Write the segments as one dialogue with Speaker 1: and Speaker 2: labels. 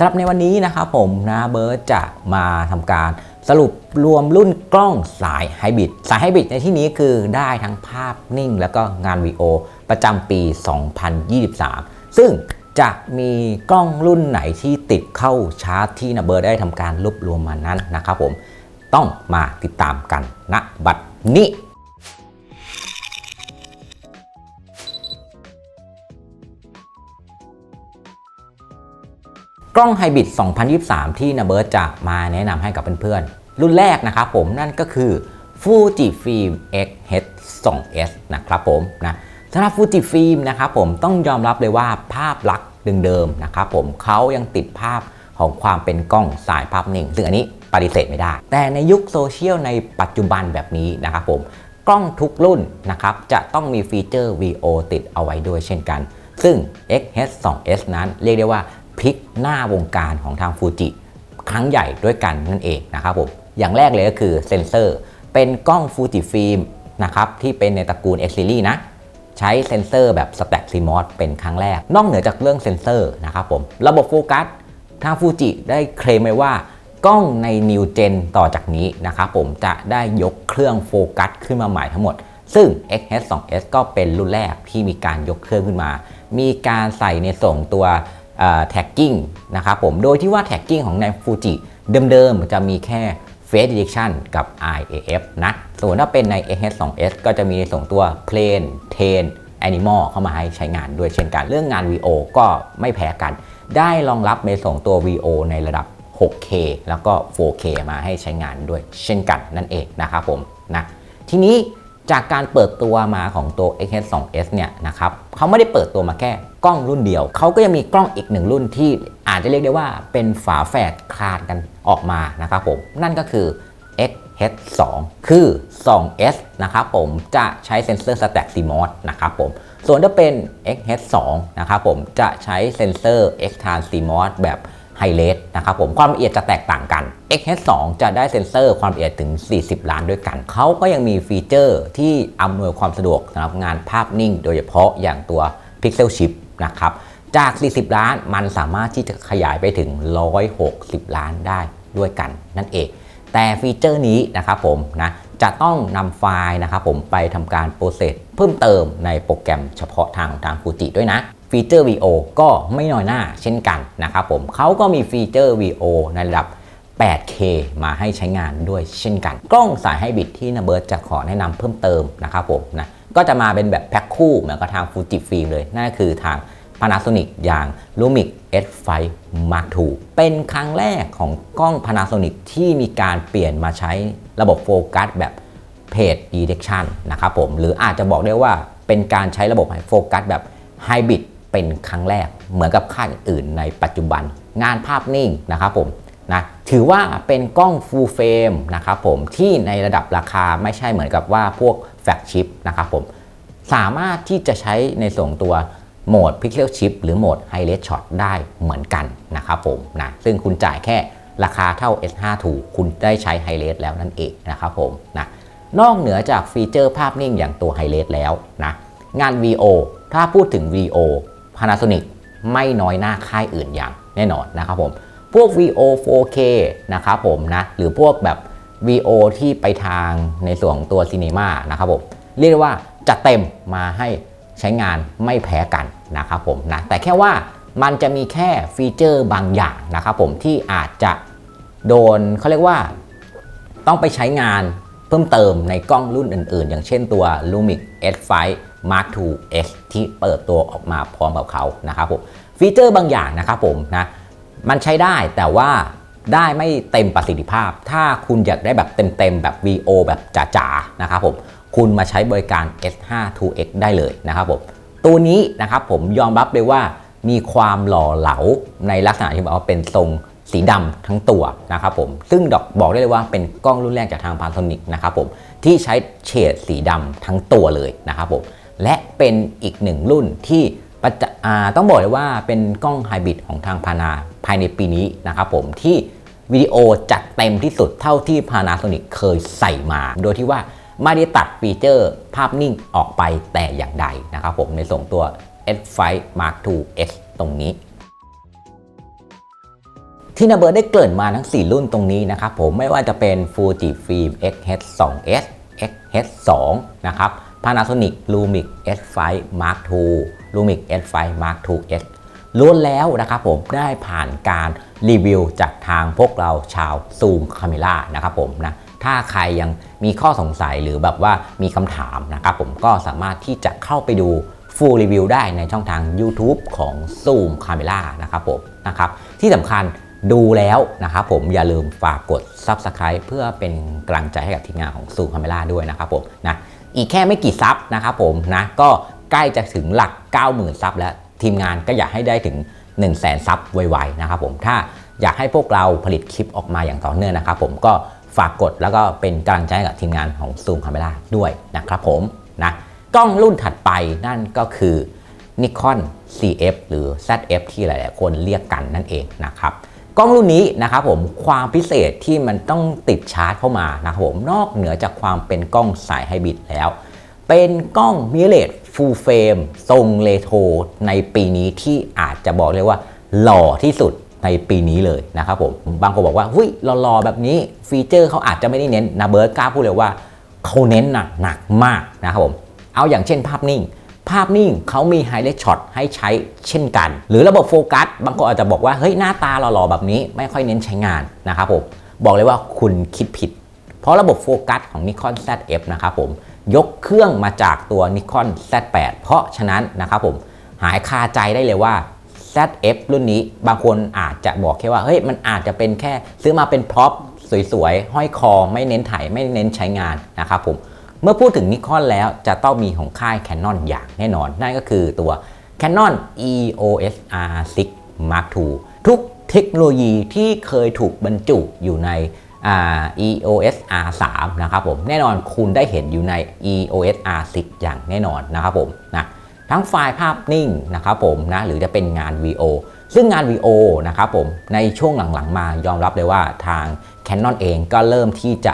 Speaker 1: สำหรับในวันนี้นะครับผมนะเบิร์ตจะมาทำการสรุปรวมรุ่นกล้องสายไฮบริดสายไฮบริดในที่นี้คือได้ทั้งภาพนิ่ง แล้วก็งานวีโอประจำปี 2023 ซึ่งจะมีกล้องรุ่นไหนที่ติดเข้าชาร์จที่นะเบิร์ตได้ทำการรวบรวมมานั้นนะครับผมต้องมาติดตามกันณบัดนี้ กล้องไฮบริด2023 ที่นาเบิร์ตจะมาแนะนำให้กับเพื่อนๆ รุ่นแรกนะครับผมนั่นก็คือ Fujifilm X H2S นะครับผมนะสำหรับ Fujifilm นะครับผมต้องยอมรับเลยว่าภาพลักษณ์เดิมๆนะครับผมเขายังติดภาพของความเป็นกล้องสายภาพนิ่ง ซึ่งอันนี้ปฏิเสธไม่ได้ แต่ในยุคโซเชียลในปัจจุบันแบบนี้นะครับผมกล้องทุกรุ่นนะครับจะต้องมีฟีเจอร์ VO ติดเอาไว้ด้วยเช่นกัน ซึ่ง X H2S นั้นเรียกได้ว่า พลิกหน้าวงการของทางฟูจิครั้งใหญ่ด้วยกันนั่นเองนะครับผมอย่างแรกเลยก็คือเซนเซอร์ เป็นกล้องฟูจิฟิล์มนะครับที่เป็นในตระกูล X Series นะ ใช้เซนเซอร์แบบ Stack CMOS เป็นครั้งแรก นอกเหนือจากเรื่องเซนเซอร์นะครับผมระบบโฟกัสทางฟูจิได้เคลมไว้ว่ากล้องใน New Gen ต่อจากนี้นะครับผมจะได้ยกเครื่องโฟกัสขึ้นมาใหม่ทั้งหมด ซึ่ง XH2S ก็เป็นรุ่นแรกที่มีการยกเครื่องขึ้นมา มีการใส่ในส่งตัว แท็กกิ้งนะครับผมโดยที่ว่าแท็กกิ้งของในฟูจิเดิมๆ จะมีแค่ Face Detection กับ IAF นะส่วนถ้าเป็นใน XH2S ก็จะมีในส่งตัว Plane Train Animal เข้ามาให้ใช้งานด้วยเช่นกัน เรื่องงาน VO ก็ไม่แพ้กัน ได้รองรับในส่งตัว VO ในระดับ 6K แล้วก็ 4K มาให้ใช้งานด้วยเช่นกันนั่นเองนะครับผมนะทีนี้ จากการเปิดตัวมาของตัว XH2S เนี่ยนะครับเขาไม่ได้เปิดตัวมาแค่กล้องรุ่นเดียว เขาก็ยังมีกล้องอีกหนึ่งรุ่นที่อาจจะเรียกได้ว่าเป็นฝาแฝดคลาดกันออกมานะครับผม นั่นก็คือ XH2 คือ 2S นะครับผมจะใช้เซ็นเซอร์ Stack CMOS นะครับผม ส่วนถ้าเป็น XH2 นะครับผมจะใช้เซ็นเซอร์ X-Trans CMOS แบบ ไฮเลสนะครับผมความละเอียดจะแตกต่างกัน XH2 จะได้เซ็นเซอร์ความละเอียดถึง 40 ล้านด้วยกัน เขาก็ยังมีฟีเจอร์ที่อำนวยความสะดวกสำหรับงานภาพนิ่ง โดยเฉพาะอย่างตัว Pixel Chip นะครับจาก 40 ล้านมันสามารถที่จะขยายไปถึง 160 ล้านได้ด้วยกันนั่นเอง แต่ฟีเจอร์นี้นะครับผมนะจะต้องนำไฟล์นะครับผมไปทำการโปรเซสเพิ่มเติมในโปรแกรมเฉพาะทางทางฟูจิด้วยนะ ฟีเจอร์ VO ก็ไม่น้อยหน้าเช่นกันนะครับผมเขาก็มีฟีเจอร์ VO ในระดับ 8K มาให้ใช้งานด้วยเช่นกัน กล้องสายไฮบริดที่นาเบิร์ตจะขอแนะนำเพิ่มเติมนะครับผมนะก็จะมาเป็นแบบแพ็คคู่เหมือนกับทางฟูจิฟิล์มเลย นั่นก็คือทาง Panasonic อย่าง Lumix S5 Mark II เป็นครั้งแรกของกล้อง Panasonic ที่มีการเปลี่ยนมาใช้ระบบโฟกัสแบบ Page Detection นะครับผม หรืออาจจะบอกได้ว่าเป็นการใช้ระบบโฟกัสแบบไฮบริด เป็นครั้งแรกเหมือนกับค่ายอื่นในปัจจุบัน งานภาพนิ่งนะครับผมนะถือว่าเป็นกล้อง Full Frame นะครับผมที่ในระดับราคาไม่ใช่เหมือนกับว่าพวกแฟลกชิปนะครับผมสามารถที่จะใช้ในส่งตัวโหมด Pixel Chip หรือโหมด High Res Shot ได้เหมือนกันนะครับผมนะซึ่งคุณจ่ายแค่ราคาเท่า S5 ถูกคุณได้ใช้ High Res แล้วนั่นเองนะครับผมนะนอกเหนือจากฟีเจอร์ภาพนิ่งอย่างตัว High Res แล้วนะงาน VO ถ้าพูดถึง VO Panasonic ไม่น้อยหน้าค่ายอื่นอย่างแน่นอนนะครับผม พวก VO 4K นะครับผมนะ หรือพวกแบบ VO ที่ไปทางในส่วนของตัว Cinema นะครับผม เรียกว่าจะเต็มมาให้ใช้งานไม่แพ้กันนะครับผมนะ แต่แค่ว่ามันจะมีแค่ฟีเจอร์บางอย่างนะครับผมที่อาจจะโดนเขาเรียกว่าต้องไปใช้งานเพิ่มเติมในกล้องรุ่นอื่นๆ อย่างเช่นตัว Lumix S5 Mark II X ที่เปิดตัวออกมาพร้อมกับเขานะครับผมฟีเจอร์บางอย่างนะครับผมนะมันใช้ได้แต่ว่าได้ไม่เต็มประสิทธิภาพ ถ้าคุณอยากได้แบบเต็มๆ แบบ VO แบบจ๋าๆ นะครับผม คุณมาใช้บริการ S5 2X ได้เลยนะครับผม ตัวนี้นะครับผมยอมรับเลยว่ามีความหล่อเหลาในลักษณะที่บอกว่าเป็นทรงสีดำทั้งตัวนะครับผม ซึ่งดอกบอกได้เลยว่าเป็นกล้องรุ่นแรกจากทาง Panasonic นะครับผม ที่ใช้เฉดสีดำทั้งตัวเลยนะครับผม และเป็นอีกหนึ่งรุ่นที่ต้องบอกเลยว่าเป็นกล้องไฮบริดของทางพานาภายในปีนี้นะครับผมที่วิดีโอจัดเต็มที่สุดเท่าที่ Panasonic เคยใส่มา โดยที่ว่าไม่ได้ตัดฟีเจอร์ภาพนิ่งออกไปแต่อย่างใดนะครับผมในส่งตัว S5 Mark II X ตรงนี้ ที่นาเบิร์ดได้เกริ่นมาทั้ง 4 รุ่นตรงนี้นะครับผมไม่ว่าจะเป็น Fuji Film X-H2S X-H2 นะครับ Panasonic Lumix S5 Mark II Lumix S5 Mark II S ล้วนแล้วนะครับผมได้ผ่านการรีวิวจากทางพวกเราชาว Zoom Camera นะครับผมนะถ้าใครยังมีข้อสงสัยหรือแบบว่ามีคำถามนะครับผมก็สามารถที่จะเข้าไปดู full review ได้ในช่องทาง YouTube ของ Zoom Camera นะครับผมนะครับที่สำคัญดูแล้วนะครับผมอย่าลืมฝากกด Subscribe เพื่อเป็นกำลังใจให้กับทีมงานของ Zoom Camera ด้วยนะครับผมนะ อีกแค่ไม่กี่ซับนะครับผมนะก็ใกล้จะถึงหลัก 90,000 ซับแล้วทีมงานก็อยากให้ได้ถึง 1 0 0 0 0แสนซับไวๆนะครับผมถ้าอยากให้พวกเราผลิตคลิปออกมาอย่างต่อเนื่องนะครับผมก็ฝากกดแล้วก็เป็นกำลังใช้กับทีมงานของ Zoom Camera ด้วยนะครับผมนะกล้องรุ่นถัดไปนั่นก็คือ Nikon CF หรือ ZF ที่หลาย ๆ คนเรียกกันนั่นเองนะครับ กล้องรุ่นนี้นะครับผมความพิเศษที่มันต้องติดชาร์จเข้ามานะครับผมนอกเหนือจากความเป็นกล้องสายไฮบริดแล้ว เป็นกล้องมิเลตฟูลเฟรมทรงเลโทในปีนี้ที่อาจจะบอกเลยว่าหล่อที่สุดในปีนี้เลยนะครับผมบางคนบอกว่าหุ้ยหล่อๆแบบนี้ฟีเจอร์เขาอาจจะไม่ได้เน้นนะเบิร์ดกล้าพูดเลยว่าเขาเน้นหนักหนักมากนะครับผมเอาอย่างเช่นภาพนิ่ง ภาพนิ่งเขามีไฮไลท์ช็อตให้ใช้เช่นกัน หรือระบบโฟกัสบางคนอาจจะบอกว่าเฮ้ยหน้าตาหล่อๆแบบนี้ไม่ค่อยเน้นใช้งานนะครับผมบอกเลยว่าคุณคิดผิด เพราะระบบโฟกัสของ Nikon ZF นะครับผมยกเครื่องมาจากตัว Nikon Z8 เพราะฉะนั้นนะครับผมหายคาใจได้เลยว่า ZF รุ่นนี้บางคนอาจจะบอกแค่ว่าเฮ้ยมันอาจจะเป็นแค่ซื้อมาเป็นพร็อพสวยๆ ห้อยคอไม่เน้นถ่ายไม่เน้นใช้งานนะครับผม เมื่อพูดถึงนิคอนแล้วจะต้องมีของค่าย Canon อย่างแน่นอน นั่นก็คือตัว Canon EOS R6 Mark II ทุกเทคโนโลยีที่เคยถูกบรรจุอยู่ใน EOS R3 นะครับผมแน่นอนคุณได้เห็นอยู่ใน EOS R6 อย่างแน่นอนนะครับผมนะทั้งไฟล์ภาพนิ่งนะครับผมนะหรือจะเป็นงาน VO ซึ่งงาน VO นะครับผมในช่วงหลังๆมายอมรับเลยว่าทาง Canon เองก็เริ่มที่จะ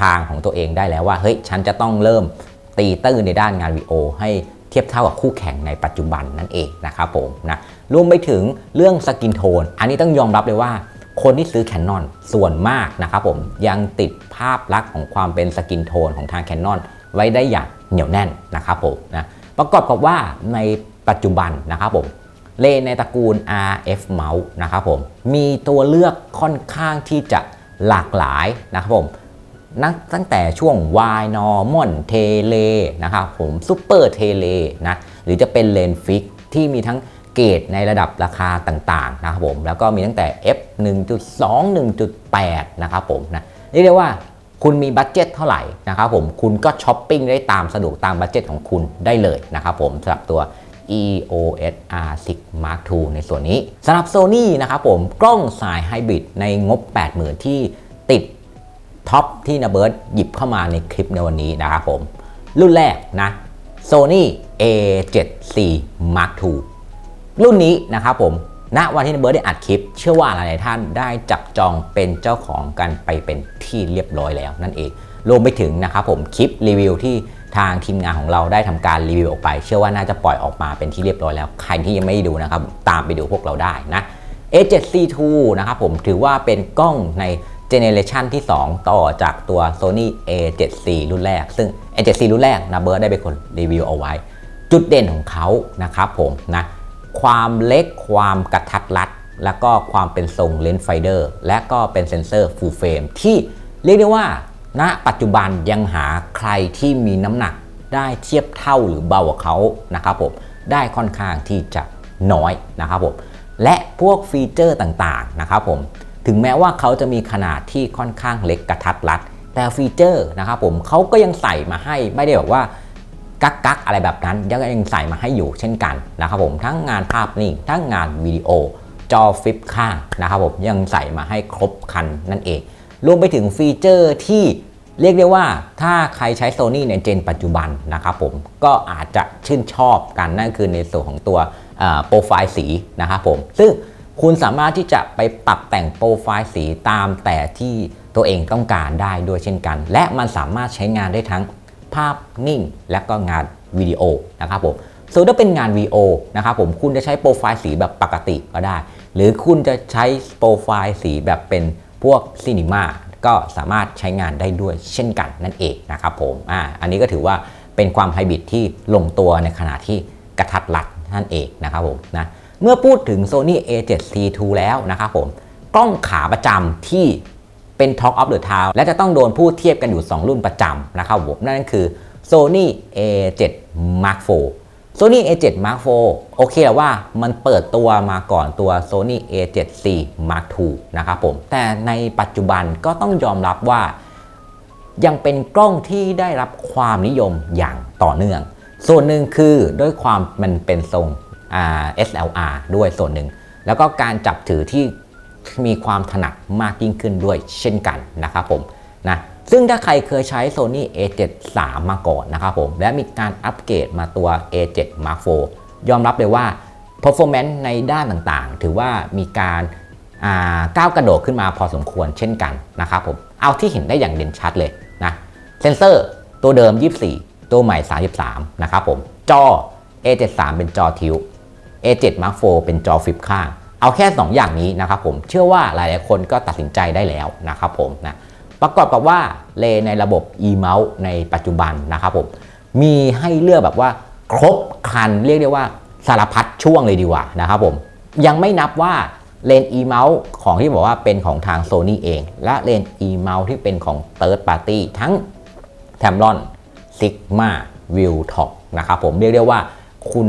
Speaker 1: ทางของตัวเองได้แล้วว่าเฮ้ยฉันจะต้องเริ่มตีตื้นในด้านงาน VO ให้เทียบเท่ากับคู่แข่งในปัจจุบันนั่นเองนะครับผมนะรวมไปถึงเรื่องสกินโทน อันนี้ต้องยอมรับเลยว่า คนที่ซื้อ Canon ส่วนมากนะครับผมยังติดภาพลักษณ์ของความเป็นสกินโทนของทาง Canon ไว้ได้อย่างเหนียวแน่นนะครับผมนะประกอบกับว่าในปัจจุบันนะครับผมเลนในตระกูล RF Mouse นะครับผมมีตัวเลือกค่อนข้างที่จะหลากหลายนะครับผม นัตั้งแต่ช่วง Y Normal Tele นะครับผม Super Tele นะหรือจะเป็นเลนฟิกที่มีทั้งเกรดในระดับราคาต่างๆนะครับผมแล้วก็มีตั้งแต่ F 1.2 1.8 นะครับผมนะนี่เรียกว่าคุณมีบัตเจ็ตเท่าไหร่นะครับผมคุณก็ช้อปปิ้งได้ตามสะดวกตามบัตเจ็ตของคุณได้เลยนะครับผมสำหรับตัว EOS R6 Mark II ในส่วนนี้สำหรับ Sony นะครับผมกล้องสายไฮบริดในงบ 80,000 ที่ติด ท็อปที่นาเบิร์ดหยิบเข้ามาในคลิปในวันนี้นะครับผม รุ่นแรกนะ Sony A7C Mark II รุ่นนี้นะครับผมณวันที่นาเบิร์ดได้อัดคลิป เชื่อว่าหลายๆท่านได้จับจองเป็นเจ้าของกันไปเป็นที่เรียบร้อยแล้วนั่นเอง รวมไปถึงนะครับผมคลิปรีวิวที่ทางทีมงานของเราได้ทำการรีวิวออกไป เชื่อว่าน่าจะปล่อยออกมาเป็นที่เรียบร้อยแล้ว ใครที่ยังไม่ได้ดูนะครับ ตามไปดูพวกเราได้นะ A7C2 นะครับผมถือว่าเป็นกล้องใน เจเนเรชันที่ 2 ต่อจากตัว Sony A7C รุ่นแรก ซึ่ง A7C รุ่นแรกนะเบิร์ดได้เป็นคนรีวิวเอาไว้ จุดเด่นของเขานะครับผมนะความเล็กความกระทัดรัด แล้วก็ความเป็นทรงเลนส์ไฟเดอร์ และก็เป็นเซนเซอร์ฟูลเฟรมที่เรียกได้ว่าณปัจจุบันยังหาใครที่มีน้ำหนักได้เทียบเท่าหรือเบากว่าเขานะครับผมได้ค่อนข้างที่จะน้อยนะครับผมและพวกฟีเจอร์ต่างๆนะครับผม ถึงแม้ว่าเขาจะมีขนาดที่ค่อนข้างเล็กกระทัดรัด แต่ฟีเจอร์นะครับผมเขาก็ยังใส่มาให้ไม่ได้แบบว่ากักกักอะไรแบบนั้นยังยังใส่มาให้อยู่เช่นกันนะครับผมทั้งงานภาพนิ่งทั้งงานวิดีโอ จอฟลิปข้างนะครับผมยังใส่มาให้ครบคันนั่นเอง รวมไปถึงฟีเจอร์ที่เรียกได้ว่าถ้าใครใช้ Sony ในเจนปัจจุบันนะครับผมก็อาจจะชื่นชอบกันนั่นคือในส่วนของตัวโปรไฟล์สีนะครับผมซึ่ง คุณสามารถที่จะไปปรับแต่งโปรไฟล์สีตามแต่ที่ตัวเองต้องการได้ด้วยเช่นกัน และมันสามารถใช้งานได้ทั้งภาพนิ่ง และก็งานวิดีโอนะครับผมส่วนถ้าเป็นงาน VO นะครับผมคุณจะใช้โปรไฟล์สีแบบปกติก็ได้ หรือคุณจะใช้โปรไฟล์สีแบบเป็นพวกซีนิมาก็สามารถใช้งานได้ด้วยเช่นกันนั่นเองนะครับผมอ่าอันนี้ก็ถือว่าเป็นความไฮบริดที่ลงตัวในขณะที่กระทัดรัดนั่นเองนะครับผมนะ เมื่อพูดถึง Sony A7C2 แล้วนะครับผมกล้องขาประจำที่เป็น Talk of the Town และจะต้องโดนพูดเทียบกันอยู่ 2 รุ่นประจำนะครับผมนั่นก็คือ Sony A7 Mark IV Sony A7 Mark IV โอเคและว่ามันเปิดตัวมาก่อนตัว Sony A7C Mark II นะครับผมแต่ในปัจจุบันก็ต้องยอมรับว่า ยังเป็นกล้องที่ได้รับความนิยมอย่างต่อเนื่อง ส่วนหนึ่งคือด้วยความมันเป็นทรง SLR ด้วยส่วนหนึ่ง แล้วก็การจับถือที่มีความถนัดมากยิ่งขึ้นด้วยเช่นกันนะครับผมนะซึ่งถ้าใครเคยใช้ Sony A7 III มาก่อนนะครับผม และมีการอัปเกรดมาตัว A7 Mark IV ยอมรับเลยว่า performance ในด้านต่างๆ ถือว่ามีการาก้าวกระโดดขึ้นมาพอสมควรเช่นกันนะครับผม เอาที่เห็นได้อย่างเด่นชัดเลยนะเซนเซอร์ตัวเดิม 24 ตัวใหม่ 33 นะครับผม จอ A73 เป็นจอทิว A7 Mark IV เป็นจอฟลิปข้าง เอาแค่ 2 อย่างนี้นะครับผมเชื่อว่าหลายๆคนก็ตัดสินใจได้แล้วนะครับผมนะประกอบกับว่าเลในระบบ e-mouse ในปัจจุบันนะครับผมมีให้เลือกแบบว่าครบครันเรียกได้ว่าสารพัดช่วงเลยดีกว่านะครับผมยังไม่นับว่าเลน e-mouse ของที่บอกว่าเป็นของทาง Sony เอง และเลน e-mouse ที่เป็นของ third party ทั้ง t a m r o n Sigma v i e w t o p นะครับผมเรียกได้ว่าคุณ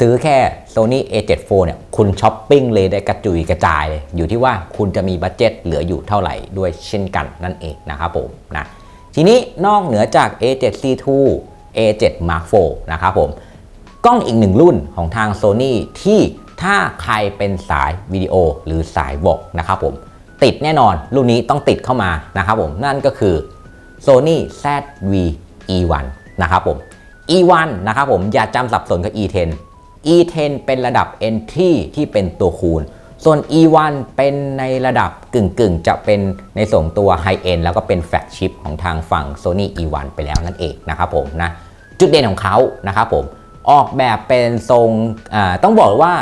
Speaker 1: ซื้อแค่ Sony A7 IV เนี่ยคุณช้อปปิ้งเลยได้กระจุยกระจายเลย อยู่ที่ว่าคุณจะมีบัตเจ็ตเหลืออยู่เท่าไหร่ด้วยเช่นกันนั่นเองนะครับผมนะทีนี้นอกเหนือจาก A7C2 A7 Mark IV นะครับผมกล้องอีกหนึ่งรุ่นของทาง Sony ที่ถ้าใครเป็นสายวิดีโอหรือสายวอกนะครับผมติดแน่นอนรุ่นนี้ต้องติดเข้ามานะครับผมนั่นก็คือ Sony ZV E1 นะครับผม E1 นะครับผมอย่าจำสับสนกับ E10 E10 เป็นระดับ Entry ที่เป็นตัวคูณ ส่วน E1 เป็นในระดับกึ่งๆ จะเป็นในส่วนตัว High End แล้วก็เป็นแฟลกชิพของทางฝั่ง Sony E1 ไปแล้วนั่นเองนะครับผมนะจุดเด่นของเขานะครับผมออกแบบเป็นทรงต้องบอกว่า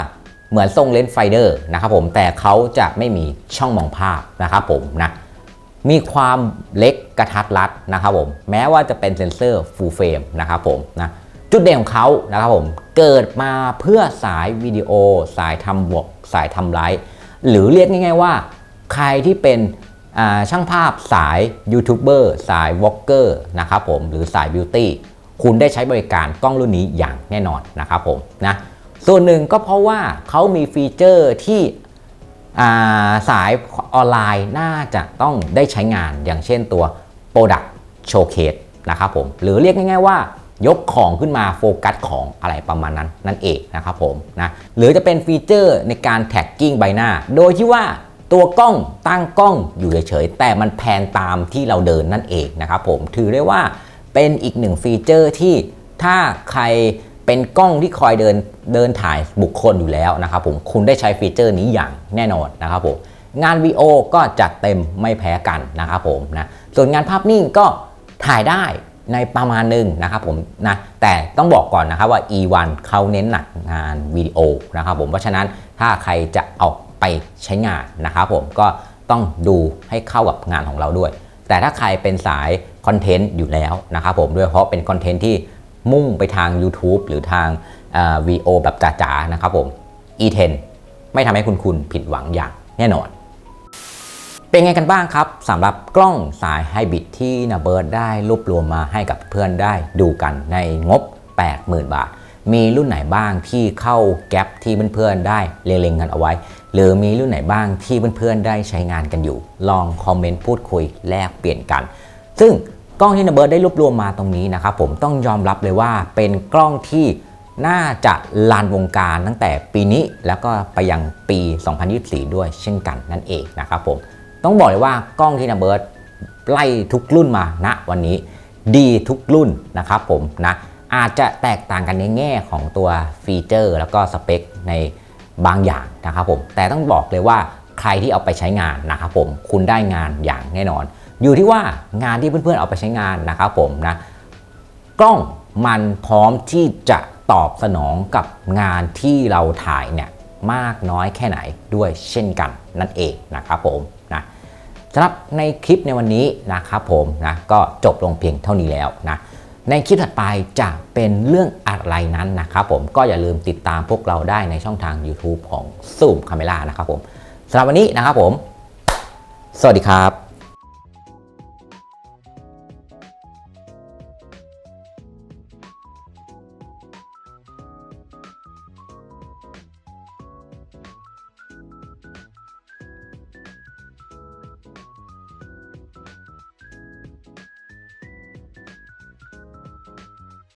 Speaker 1: เหมือนทรงเลนส์ไฟเดอร์นะครับผมแต่เขาจะไม่มีช่องมองภาพนะครับผมนะมีความเล็กกระทัดรัดนะครับผมแม้ว่าจะเป็นเซนเซอร์ full frame นะครับผมนะ จุดเด่นของเขานะครับผมเกิดมาเพื่อสายวิดีโอ สายทำบวกสายทำไลฟ์หรือเรียกง่ายๆว่า ใครที่เป็นช่างภาพสายยูทูบเบอร์สายวอล์กเกอร์นะครับผมหรือสายบิวตี้คุณได้ใช้บริการกล้องรุ่นนี้อย่างแน่นอนนะครับผมนะส่วนหนึ่งก็เพราะว่าเขามีฟีเจอร์ที่สายออนไลน์น่าจะต้องได้ใช้งานอย่างเช่นตัว Product Showcase นะครับผมหรือเรียกง่ายๆว่า ยกของขึ้นมาโฟกัสของอะไรประมาณนั้นนั่นเองนะครับผมนะหรือจะเป็นฟีเจอร์ในการแท็กกิ้งใบหน้า โดยที่ว่าตัวกล้องตั้งกล้องอยู่เฉยๆแต่มันแพนตามที่เราเดินนั่นเองนะครับผมถือได้ว่าเป็นอีกหนึ่งฟีเจอร์ที่ถ้าใครเป็นกล้องที่คอยเดินเดินถ่ายบุคคลอยู่แล้วนะครับผมคุณได้ใช้ฟีเจอร์นี้อย่างแน่นอนนะครับผมงานวีโอก็จัดเต็มไม่แพ้กันนะครับผมนะส่วนงานภาพนิ่งก็ถ่ายได้ ในประมาณหนึ่งนะครับผมนะแต่ต้องบอกก่อนนะครับว่า E1 เขาเน้นหนักงานวิดีโอนะครับผมเพราะฉะนั้นถ้าใครจะเอาไปใช้งานนะครับผมก็ต้องดูให้เข้ากับงานของเราด้วย แต่ถ้าใครเป็นสายคอนเทนต์อยู่แล้วนะครับผมด้วยเพราะเป็นคอนเทนต์ที่มุ่งไปทาง YouTube หรือทางวีโอแบบจ๋าๆนะครับผม E10 ไม่ทำให้คุณคุณผิดหวังอย่างแน่นอน เป็นไงกันบ้างครับสำหรับกล้องสายไฮบริดที่นาเบิร์ดได้รวบรวมมาให้กับเพื่อนได้ดูกันในงบ 80,000 บาท มีรุ่นไหนบ้างที่เข้าแก๊ปที่เพื่อนๆได้เล็งๆกันเอาไว้ หรือมีรุ่นไหนบ้างที่เพื่อนๆได้ใช้งานกันอยู่ ลองคอมเมนต์พูดคุยแลกเปลี่ยนกัน ซึ่งกล้องที่นาเบิร์ดได้รวบรวมมาตรงนี้นะครับผมต้องยอมรับเลยว่าเป็นกล้องที่น่าจะลานวงการตั้งแต่ปีนี้แล้วก็ไปยังปี 2024 ด้วยเช่นกันนั่นเองนะครับผม ต้องบอกเลยว่ากล้องที่นาเบิร์ดไล่ทุกรุ่นมาณวันนี้ดีทุกรุ่นนะครับผมนะอาจจะแตกต่างกันในแง่ของตัวฟีเจอร์ แล้วก็สเปคในบางอย่างนะครับผมแต่ต้องบอกเลยว่าใครที่เอาไปใช้งานนะครับผมคุณได้งานอย่างแน่นอน อยู่ที่ว่างานที่เพื่อนๆเอาไปใช้งานนะครับผมนะกล้องมันพร้อมที่จะตอบสนองกับงานที่เราถ่ายเนี่ยมากน้อยแค่ไหนด้วยเช่นกันนั่นเองนะครับผม สำหรับในคลิปในวันนี้นะครับผมนะก็จบลงเพียงเท่านี้แล้วนะในคลิปถัดไปจะเป็นเรื่องอะไรนั้นนะครับผมก็อย่าลืมติดตามพวกเราได้ในช่องทาง YouTube ของ Zoom Camera นะครับผมสำหรับวันนี้นะครับผม สวัสดีครับ